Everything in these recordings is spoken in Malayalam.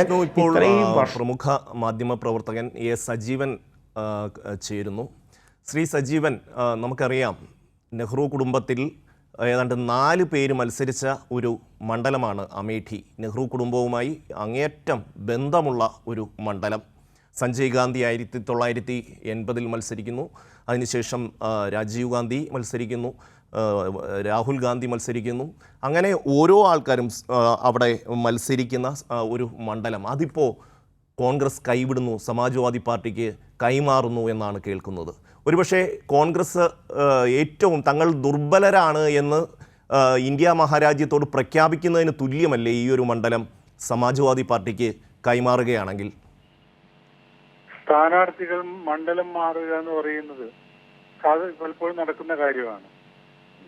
ഇപ്പോൾ പ്രമുഖ മാധ്യമ പ്രവർത്തകൻ എ സജീവൻ ചേരുന്നു. ശ്രീ സജീവൻ നമുക്കറിയാം നെഹ്റു കുടുംബത്തിൽ ഏതാണ്ട് നാല് പേര് മത്സരിച്ച ഒരു മണ്ഡലമാണ് അമേഠി. നെഹ്റു കുടുംബവുമായി അങ്ങേറ്റം ബന്ധമുള്ള ഒരു മണ്ഡലം. സഞ്ജയ് ഗാന്ധി ആയിരത്തി തൊള്ളായിരത്തി എൺപതിൽ മത്സരിക്കുന്നു. അതിനുശേഷം രാജീവ് ഗാന്ധി മത്സരിക്കുന്നു. രാഹുൽ ഗാന്ധി മത്സരിക്കുന്നു. അങ്ങനെ ഓരോ ആൾക്കാരും അവിടെ മത്സരിക്കുന്ന ഒരു മണ്ഡലം. അതിപ്പോൾ കോൺഗ്രസ് കൈവിടുന്നു സമാജ്വാദി പാർട്ടിക്ക് കൈമാറുന്നു എന്നാണ് കേൾക്കുന്നത്. ഒരുപക്ഷെ കോൺഗ്രസ് ഏറ്റവും തങ്ങൾ ദുർബലരാണ് എന്ന് ഇന്ത്യ മഹാരാജ്യത്തോട് പ്രഖ്യാപിക്കുന്നതിന് തുല്യമല്ലേ ഈ ഒരു മണ്ഡലം സമാജ്വാദി പാർട്ടിക്ക് കൈമാറുകയാണെങ്കിൽ? സ്ഥാനാർത്ഥികൾ മണ്ഡലം മാറുക എന്ന് പറയുന്നത് പലപ്പോഴും നടക്കുന്ന കാര്യമാണ്.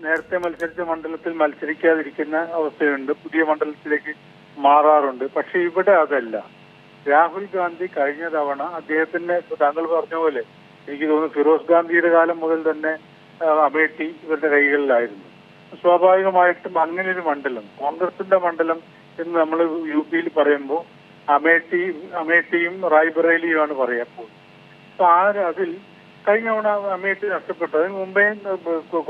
നേരത്തെ മത്സരിച്ച മണ്ഡലത്തിൽ മത്സരിക്കാതിരിക്കുന്ന അവസ്ഥയുണ്ട്. പുതിയ മണ്ഡലത്തിലേക്ക് മാറാറുണ്ട്. പക്ഷെ ഇവിടെ അതല്ല. രാഹുൽ ഗാന്ധി കഴിഞ്ഞ തവണ അദ്ദേഹത്തിന്റെ താങ്കൾ പറഞ്ഞ പോലെ എനിക്ക് തോന്നുന്നു ഫിറോസ് ഗാന്ധിയുടെ കാലം മുതൽ തന്നെ അമേഠി ഇവരുടെ കൈകളിലായിരുന്നു. സ്വാഭാവികമായിട്ടും അങ്ങനെ ഒരു മണ്ഡലം കോൺഗ്രസിന്റെ മണ്ഡലം എന്ന് നമ്മൾ യു പിയിൽ പറയുമ്പോൾ അമേഠി അമേഠിയും റായ്ബറേലിയുമാണ് പറയാ അപ്പോൾ അപ്പൊ ആ അതിൽ കഴിഞ്ഞ തവണ അമേഠി നഷ്ടപ്പെട്ടു. അതിന് മുമ്പേ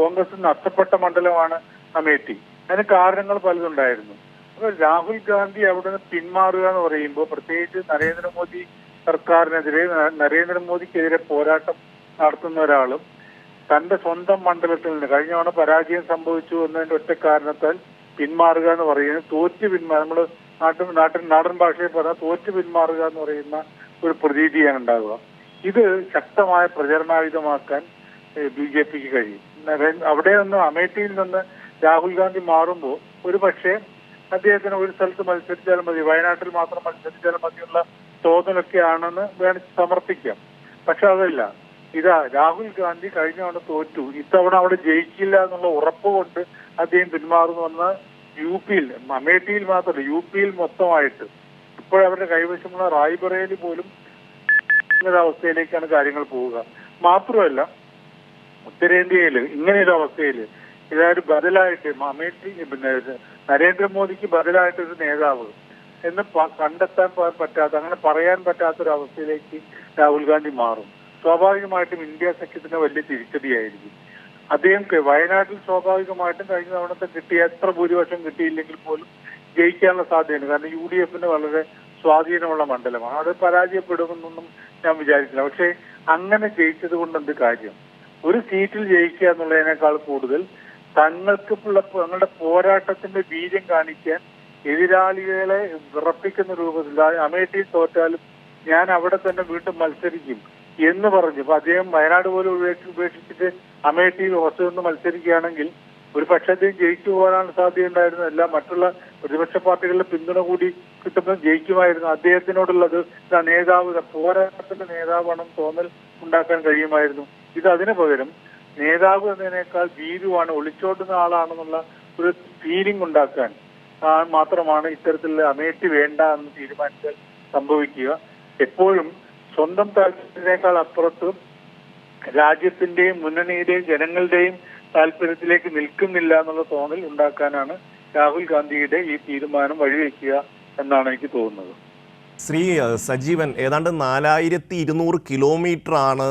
കോൺഗ്രസ് നഷ്ടപ്പെട്ട മണ്ഡലമാണ് അമേഠി. അതിന് കാരണങ്ങൾ പലതുണ്ടായിരുന്നു. അപ്പൊ രാഹുൽ ഗാന്ധി അവിടെ നിന്ന് പിന്മാറുക എന്ന് പറയുമ്പോൾ പ്രത്യേകിച്ച് നരേന്ദ്രമോദി സർക്കാരിനെതിരെ നരേന്ദ്രമോദിക്കെതിരെ പോരാട്ടം നടത്തുന്ന ഒരാളും തന്റെ സ്വന്തം മണ്ഡലത്തിൽ നിന്ന് കഴിഞ്ഞ തവണ പരാജയം സംഭവിച്ചു എന്നതിന്റെ ഒറ്റ കാരണത്താൽ പിന്മാറുക എന്ന് പറയുന്നത് തോറ്റ് പിന്മാ നമ്മൾ നാട്ടിൽ നാട്ടിൽ നാടൻ ഭാഷയിൽ പറഞ്ഞാൽ തോറ്റ് പിന്മാറുക എന്ന് പറയുന്ന ഒരു പ്രതീതിയാണ് ഉണ്ടാവുക. ഇത് ശക്തമായ പ്രചരണായുധമാക്കാൻ ബി ജെ പിക്ക് കഴിയും. അവിടെ നിന്ന് അമേഠിയിൽ നിന്ന് രാഹുൽ ഗാന്ധി മാറുമ്പോൾ ഒരു പക്ഷേ അദ്ദേഹത്തിന് ഒരു സ്ഥലത്ത് മത്സരിച്ചാലും മതി വയനാട്ടിൽ മാത്രം മത്സരിച്ചാൽ മതിയുള്ള തോന്നലൊക്കെയാണെന്ന് വേണം സമർപ്പിക്കാം. പക്ഷെ അതല്ല ഇതാ രാഹുൽ ഗാന്ധി കഴിഞ്ഞ തവണ തോറ്റു ഇത്തവണ അവിടെ ജയിക്കില്ല എന്നുള്ള ഉറപ്പ് കൊണ്ട് അദ്ദേഹം പിന്മാറുന്നു വന്ന യു പിയിൽ അമേഠിയിൽ മാത്രമല്ല യു പിയിൽ മൊത്തമായിട്ട്. ഇപ്പോഴവരുടെ കൈവശമുള്ള റായ്ബറേലി പോലും അവസ്ഥയിലേക്കാണ് കാര്യങ്ങൾ പോവുക. മാത്രമല്ല ഉത്തരേന്ത്യയിൽ ഇങ്ങനെയൊരു അവസ്ഥയിൽ ഇതായൊരു ബദലായിട്ട് അമേഠി പിന്നെ നരേന്ദ്രമോദിക്ക് ബദലായിട്ട് ഒരു നേതാവ് എന്ന് കണ്ടെത്താൻ പറ്റാത്ത അങ്ങനെ പറയാൻ പറ്റാത്ത ഒരു അവസ്ഥയിലേക്ക് രാഹുൽ ഗാന്ധി മാറും. സ്വാഭാവികമായിട്ടും ഇന്ത്യ സഖ്യത്തിന് വലിയ തിരിച്ചടിയായിരിക്കും. അദ്ദേഹം വയനാട്ടിൽ സ്വാഭാവികമായിട്ടും കഴിഞ്ഞ തവണത്തെ കിട്ടിയ എത്ര ഭൂരിപക്ഷം കിട്ടിയില്ലെങ്കിൽ പോലും ജയിക്കാനുള്ള സാധ്യതയുണ്ട്. കാരണം യു ഡി എഫിന് വളരെ സ്വാധീനമുള്ള മണ്ഡലമാണ്. അത് പരാജയപ്പെടുമെന്നൊന്നും ഞാൻ വിചാരിച്ചില്ല. പക്ഷേ അങ്ങനെ ജയിച്ചത് കൊണ്ട് എന്ത് കാര്യം? ഒരു സീറ്റിൽ ജയിക്കുക എന്നുള്ളതിനേക്കാൾ കൂടുതൽ തങ്ങൾക്ക് തങ്ങളുടെ പോരാട്ടത്തിന്റെ ബീജം കാണിക്കാൻ എതിരാളികളെ വിറപ്പിക്കുന്ന രൂപത്തിൽ അമേഠിയിൽ തോറ്റാലും ഞാൻ അവിടെ തന്നെ വീണ്ടും മത്സരിക്കും എന്ന് പറഞ്ഞു. അപ്പൊ അദ്ദേഹം വയനാട് പോലും ഉപേക്ഷി- ഉപേക്ഷിച്ചിട്ട് അമേഠിയിൽ ഹോസ്റ്റലിൽ നിന്ന് മത്സരിക്കുകയാണെങ്കിൽ ഒരു പക്ഷത്തേയും ജയിച്ചു പോകാനാണ് സാധ്യതയുണ്ടായിരുന്നത്. അല്ല മറ്റുള്ള പ്രതിപക്ഷ പാർട്ടികളുടെ പിന്തുണ കൂടി കിട്ടുമ്പോൾ ജയിക്കുമായിരുന്നു. അദ്ദേഹത്തിനോടുള്ളത് നേതാവ് പോരാട്ടത്തിന്റെ നേതാവാണെന്ന് തോന്നൽ ഉണ്ടാക്കാൻ കഴിയുമായിരുന്നു. ഇത് അതിനു പകരം നേതാവ് എന്നതിനേക്കാൾ ഭീരുവാണ് ഒളിച്ചോട്ടുന്ന ആളാണെന്നുള്ള ഒരു ഫീലിംഗ് ഉണ്ടാക്കാൻ മാത്രമാണ് ഇത്തരത്തിലുള്ള അമേഠി വേണ്ട എന്ന് തീരുമാനിച്ചാൽ സംഭവിക്കുക. എപ്പോഴും സ്വന്തം താല്പര്യത്തിനേക്കാൾ അപ്പുറത്ത് രാജ്യത്തിന്റെയും മുന്നണിയുടെയും ജനങ്ങളുടെയും താല്പര്യത്തിലേക്ക് നിൽക്കുന്നില്ല എന്നുള്ള തോന്നൽ ഉണ്ടാക്കാനാണ് രാഹുൽ ഗാന്ധിയുടെ ഈ തീരുമാനം വഴിവെക്കുക എന്നാണ് എനിക്ക് തോന്നുന്നത്. ശ്രീ സജീവൻ ഏതാണ്ട് നാലായിരത്തി ഇരുന്നൂറ് കിലോമീറ്റർ ആണ്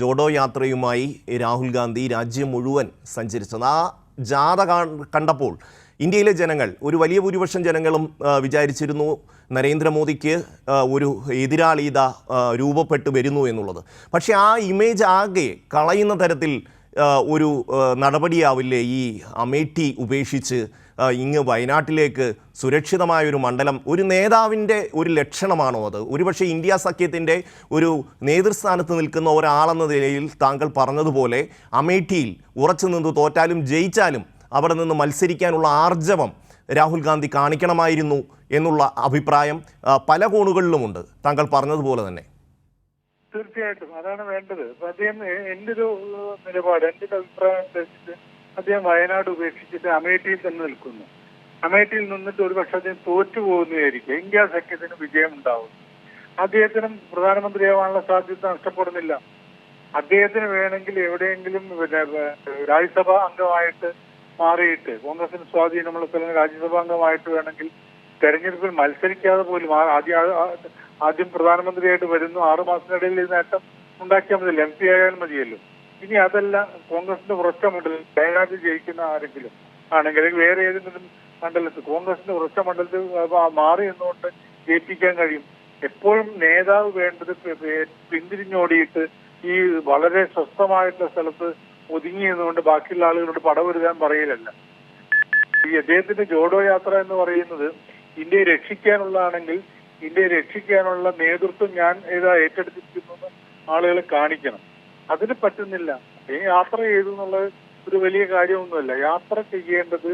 ജോഡോ യാത്രയുമായി രാഹുൽ ഗാന്ധി രാജ്യം മുഴുവൻ സഞ്ചരിച്ചത്. ആ ജാഥ കണ്ടപ്പോൾ ഇന്ത്യയിലെ ജനങ്ങൾ ഒരു വലിയ ഭൂരിപക്ഷം ജനങ്ങളും വിചാരിച്ചിരുന്നു നരേന്ദ്രമോദിക്ക് ഒരു എതിരാളിത രൂപപ്പെട്ടു വരുന്നു എന്നുള്ളത്. പക്ഷേ ആ ഇമേജ് ആകെ കളയുന്ന തരത്തിൽ ഒരു നടപടിയാവില്ലേ ഈ അമേഠി ഉപേക്ഷിച്ച് ഇങ്ങ് വയനാട്ടിലേക്ക് സുരക്ഷിതമായ ഒരു മണ്ഡലം ഒരു നേതാവിന്റെ ഒരു ലക്ഷണമാണോ അത്? ഒരുപക്ഷെ ഇന്ത്യ സഖ്യത്തിന്റെ ഒരു നേതൃസ്ഥാനത്ത് നിൽക്കുന്ന ഒരാളെന്ന നിലയിൽ താങ്കൾ പറഞ്ഞതുപോലെ അമേഠിയിൽ ഉറച്ചു നിന്ന് തോറ്റാലും ജയിച്ചാലും അവിടെ നിന്ന് മത്സരിക്കാനുള്ള ആർജവം രാഹുൽ ഗാന്ധി കാണിക്കണമായിരുന്നു എന്നുള്ള അഭിപ്രായം പല കോണുകളിലുമുണ്ട്. താങ്കൾ പറഞ്ഞതുപോലെ തന്നെ. തീർച്ചയായിട്ടും അതാണ് വേണ്ടത്. അപ്പൊ അദ്ദേഹം എന്റെ ഒരു നിലപാട് എന്റെ ഒരു അഭിപ്രായം അനുസരിച്ചിട്ട് അദ്ദേഹം വയനാട് ഉപേക്ഷിച്ചിട്ട് അമേഠിയിൽ തന്നെ നിൽക്കുന്നു. അമേഠിയിൽ നിന്നിട്ട് ഒരു പക്ഷെ അദ്ദേഹം തോറ്റു പോകുന്നതായിരിക്കും. ഇന്ത്യ സഖ്യത്തിന് വിജയം ഉണ്ടാവും അദ്ദേഹത്തിനും പ്രധാനമന്ത്രിയാവാനുള്ള സാധ്യത നഷ്ടപ്പെടുന്നില്ല. അദ്ദേഹത്തിന് വേണമെങ്കിൽ എവിടെയെങ്കിലും പിന്നെ രാജ്യസഭാ അംഗമായിട്ട് മാറിയിട്ട് കോൺഗ്രസിന് സ്വാധീനമുള്ള സ്ഥലം രാജ്യസഭാ അംഗമായിട്ട് വേണമെങ്കിൽ തെരഞ്ഞെടുപ്പിൽ മത്സരിക്കാതെ പോലും ആദ്യ ആദ്യം പ്രധാനമന്ത്രിയായിട്ട് വരുന്നു. ആറു മാസത്തിനിടയിൽ ഈ നേട്ടം ഉണ്ടാക്കിയാൽ മതിയല്ലോ. എം പി ആയാലും മതിയല്ലോ. ഇനി അതല്ല കോൺഗ്രസിന്റെ ഉറച്ച മണ്ഡലം വയനാട്ടിൽ ജയിക്കുന്ന ആരെങ്കിലും ആണെങ്കിൽ വേറെ ഏതെങ്കിലും മണ്ഡലത്തിൽ കോൺഗ്രസിന്റെ ഉറച്ച മണ്ഡലത്തിൽ മാറി എന്നുകൊണ്ട് ജയിപ്പിക്കാൻ കഴിയും. എപ്പോഴും നേതാവ് വേണ്ടത് പിന്തിരിഞ്ഞോടിയിട്ട് ഈ വളരെ സ്വസ്ഥമായിട്ടുള്ള സ്ഥലത്ത് ഒതുങ്ങി നിന്നുകൊണ്ട് ബാക്കിയുള്ള ആളുകളോട് പടവരുതാൻ പറയലല്ല. ഈ അദ്ദേഹത്തിന്റെ ജോഡോ യാത്ര എന്ന് പറയുന്നത് ഇന്ത്യയെ രക്ഷിക്കാനുള്ളതാണെങ്കിൽ ഇന്ത്യയെ രക്ഷിക്കാനുള്ള നേതൃത്വം ഞാൻ ഏതാ ഏറ്റെടുത്തിരിക്കുന്നു ആളുകളെ കാണിക്കണം. അതിന് പറ്റുന്നില്ല. ഈ യാത്ര ചെയ്തു എന്നുള്ളത് ഒരു വലിയ കാര്യമൊന്നുമല്ല. യാത്ര ചെയ്യേണ്ടത്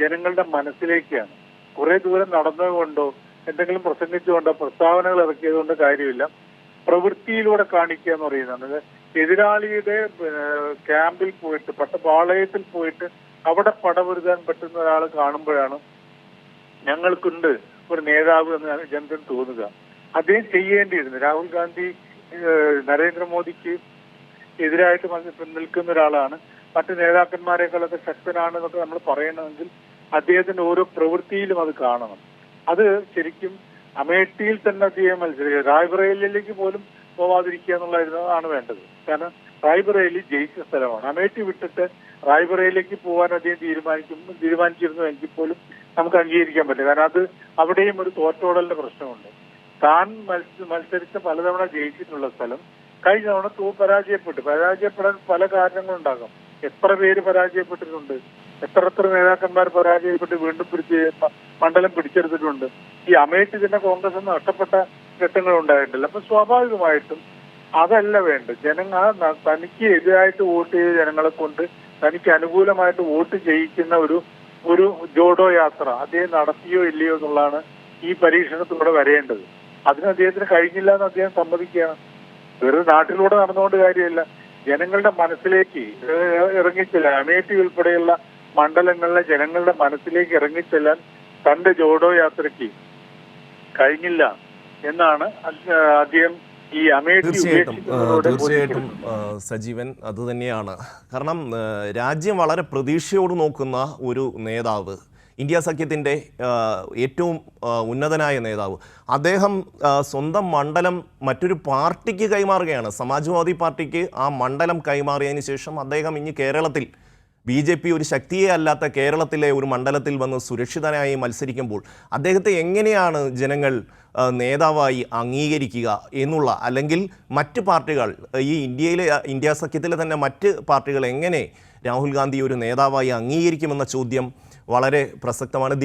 ജനങ്ങളുടെ മനസ്സിലേക്കാണ്. കുറെ ദൂരം നടന്നതുകൊണ്ടോ എന്തെങ്കിലും പ്രസംഗിച്ചുകൊണ്ടോ പ്രസ്താവനകൾ ഇറക്കിയതുകൊണ്ട് കാര്യമില്ല. പ്രവൃത്തിയിലൂടെ കാണിക്കുക എന്ന് പറയുന്നത് എതിരാളിയുടെ ക്യാമ്പിൽ പോയിട്ട് പട്ട പാളയത്തിൽ പോയിട്ട് അവിടെ പടപൊരുതാൻ പറ്റുന്ന ഒരാൾ കാണുമ്പോഴാണ് ഞങ്ങൾക്കുണ്ട് ഒരു നേതാവ് എന്ന് ജനതൻ തോന്നുക. അദ്ദേഹം ചെയ്യേണ്ടിയിരുന്നു. രാഹുൽ ഗാന്ധി നരേന്ദ്രമോദിക്ക് എതിരായിട്ട് നിൽക്കുന്ന ഒരാളാണ്. മറ്റ് നേതാക്കന്മാരെക്കാളൊക്കെ ശക്തനാണെന്നൊക്കെ നമ്മൾ പറയണമെങ്കിൽ അദ്ദേഹത്തിന്റെ ഓരോ പ്രവൃത്തിയിലും അത് കാണണം. അത് ശരിക്കും അമേഠിയിൽ തന്നെ അദ്ദേഹം മത്സരിക്കുക. റായ്ബറേലിയിലേക്ക് പോലും പോവാതിരിക്കുക എന്നുള്ളതാണ് വേണ്ടത്. കാരണം റായ്ബറേലി ജയിച്ച സ്ഥലമാണ്. അമേഠി വിട്ടിട്ട് റായ്ബറേലിലേക്ക് പോകാൻ അദ്ദേഹം തീരുമാനിക്കും തീരുമാനിച്ചിരുന്നു എങ്കിൽ പോലും നമുക്ക് അംഗീകരിക്കാൻ പറ്റില്ല. കാരണം അത് അവിടെയും ഒരു തോറ്റോടലിന്റെ പ്രശ്നമുണ്ട്. താൻ മത്സ- മത്സരിച്ച പലതവണ ജയിച്ചിട്ടുള്ള സ്ഥലം കഴിഞ്ഞ തവണ തൂ പരാജയപ്പെട്ടു. പരാജയപ്പെടാൻ പല കാരണങ്ങളുണ്ടാകാം. എത്ര പേര് പരാജയപ്പെട്ടിട്ടുണ്ട്? എത്ര എത്ര നേതാക്കന്മാർ പരാജയപ്പെട്ട് വീണ്ടും പിടിച്ച് മണ്ഡലം പിടിച്ചെടുത്തിട്ടുണ്ട്? ഈ അമേഠി തന്നെ കോൺഗ്രസ് നഷ്ടപ്പെട്ട ഘട്ടങ്ങൾ ഉണ്ടായിട്ടില്ല. അപ്പൊ സ്വാഭാവികമായിട്ടും അതല്ല വേണ്ട ജനങ്ങൾ തനിക്ക് എതിരായിട്ട് വോട്ട് ചെയ്ത ജനങ്ങളെ കൊണ്ട് തനിക്ക് അനുകൂലമായിട്ട് വോട്ട് ചെയ്യിക്കുന്ന ഒരു ഒരു ജോഡോ യാത്ര അദ്ദേഹം നടത്തിയോ ഇല്ലയോ എന്നുള്ളതാണ് ഈ പരീക്ഷണത്തിലൂടെ വരേണ്ടത്. അതിന് അദ്ദേഹത്തിന് കഴിഞ്ഞില്ല എന്ന് അദ്ദേഹം സമ്മതിക്കുകയാണ്. വെറുതെ നാട്ടിലൂടെ നടന്നുകൊണ്ട് കാര്യമില്ല. ജനങ്ങളുടെ മനസ്സിലേക്ക് ഇറങ്ങിച്ചെല്ലാൻ അമേഠി ഉൾപ്പെടെയുള്ള മണ്ഡലങ്ങളിലെ ജനങ്ങളുടെ മനസ്സിലേക്ക് ഇറങ്ങിച്ചെല്ലാൻ തന്റെ ജോഡോ യാത്രയ്ക്ക് കഴിഞ്ഞില്ല എന്നാണ് അദ്- അദ്ദേഹം തീർച്ചയായിട്ടും. തീർച്ചയായിട്ടും സജീവൻ അത് തന്നെയാണ്. കാരണം രാജ്യം വളരെ പ്രതീക്ഷയോട് നോക്കുന്ന ഒരു നേതാവ് ഇന്ത്യ സഖ്യത്തിന്റെ ഏറ്റവും ഉന്നതനായ നേതാവ്. അദ്ദേഹം സ്വന്തം മണ്ഡലം മറ്റൊരു പാർട്ടിക്ക് കൈമാറുകയാണ്. സമാജ്വാദി പാർട്ടിക്ക് ആ മണ്ഡലം കൈമാറിയതിന് ശേഷം അദ്ദേഹം ഇനി കേരളത്തിൽ ബി ജെ പി ഒരു ശക്തിയെ അല്ലാത്ത കേരളത്തിലെ ഒരു മണ്ഡലത്തിൽ വന്ന് സുരക്ഷിതനായി മത്സരിക്കുമ്പോൾ അദ്ദേഹത്തെ എങ്ങനെയാണ് ജനങ്ങൾ നേതാവായി അംഗീകരിക്കുക എന്നുള്ള അല്ലെങ്കിൽ മറ്റ് പാർട്ടികൾ ഈ ഇന്ത്യയിലെ ഇന്ത്യ സഖ്യത്തിലെ തന്നെ മറ്റ് പാർട്ടികൾ എങ്ങനെ രാഹുൽ ഗാന്ധി ഒരു നേതാവായി അംഗീകരിക്കുമെന്ന ചോദ്യം വളരെ പ്രസക്തമാണ്.